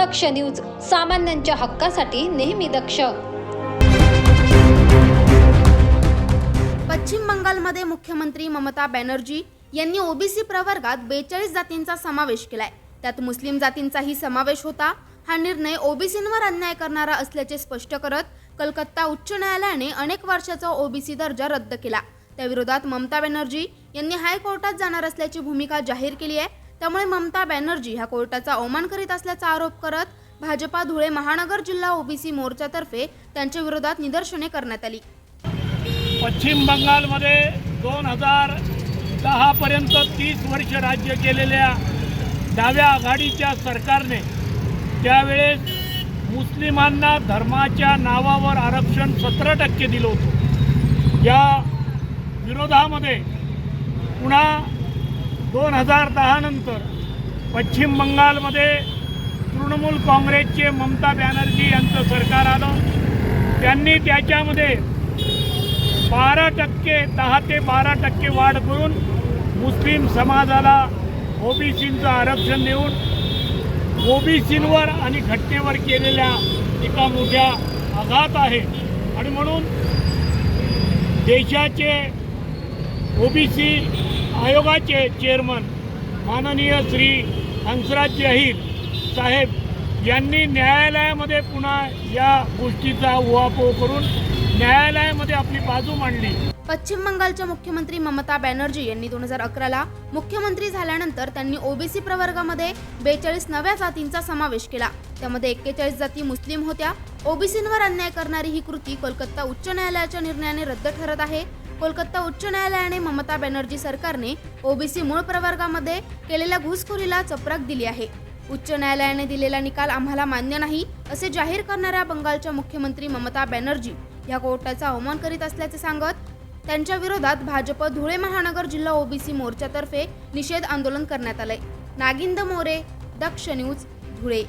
दक्ष news सामान्यांच्या हक्कासाठी नेहमी दक्ष. पश्चिम बंगालमध्ये मुख्यमंत्री ममता बॅनर्जी यांनी ओबीसी प्रवर्गात बेचाळीस जातींचा समावेश केलाय. त्यात मुस्लिम जातींचाही समावेश होता. हा निर्णय ओबीसींवर अन्याय करणारा असल्याचे स्पष्ट करत कलकत्ता उच्च न्यायालयाने अनेक वर्षाचा ओबीसी दर्जा रद्द केला. त्याविरोधात ममता बॅनर्जी यांनी हायकोर्टात जाणार असल्याची भूमिका जाहीर केली आहे. त्यामुळे ममता बॅनर्जी ह्या कोर्टाचा अवमान करीत असल्याचा आरोप करत भाजपा धुळे महानगर जिल्हा ओबीसी मोर्चातर्फे त्यांच्या विरोधात निदर्शने करण्यात आली. पश्चिम बंगालमध्ये दोन हजार दहापर्यंत तीस वर्ष राज्य केलेल्या डाव्या आघाडीच्या सरकारने त्यावेळेस मुस्लिमांना धर्माच्या नावावर आरक्षण सतरा टक्के दिलं होतं. या विरोधामध्ये पुन्हा दोन हजार दहानंतर पश्चिम बंगालमध्ये तृणमूल काँग्रेसचे ममता बॅनर्जी यांचं सरकार आलं. त्यांनी त्याच्यामध्ये बारा टक्के दहा ते बारा टक्के वाढ करून मुस्लिम समाजाला ओबीसींचं आरक्षण देऊन ओबीसींवर आणि घटनेवर केलेल्या एका मोठ्या आघात आहे. आणि म्हणून देशाचे ओबीसी आयोगाचे चेअरमन माननीय श्री हंसराज अहिर साहेब यांनी न्यायालयामध्ये पुन्हा या गोष्टीचा उहापोह करून न्यायालयामध्ये आपली बाजू मांडली. पश्चिम बंगालच्या मुख्यमंत्री ममता बॅनर्जी यांनी दोन हजार अकराला मुख्यमंत्री झाल्यानंतर त्यांनी ओबीसी प्रवर्गामध्ये बेचाळीस नव्या जातींचा समावेश केला. त्यामध्ये एक्केचाळीस जाती मुस्लिम होत्या ओबीसींवर अन्याय करणारी ही कृती कोलकाता उच्च न्यायालयाच्या निर्णयाने रद्द ठरत आहे. कोलकाता उच्च न्यायालयाने ममता बॅनर्जी सरकारने ओबीसी मूळ प्रवर्गामध्ये केलेल्या घुसखोरीला चपराक दिली आहे. उच्च न्यायालयाने दिलेला निकाल आम्हाला मान्य नाही असे जाहीर करणाऱ्या बंगालच्या मुख्यमंत्री ममता बॅनर्जी या कोर्टाचा अवमान करीत असल्याचे सांगत त्यांच्या विरोधात भाजप धुळे महानगर जिल्हा ओबीसी मोर्चातर्फे निषेध आंदोलन करण्यात आले नागिंद मोरे दक्ष न्यूज धुळे.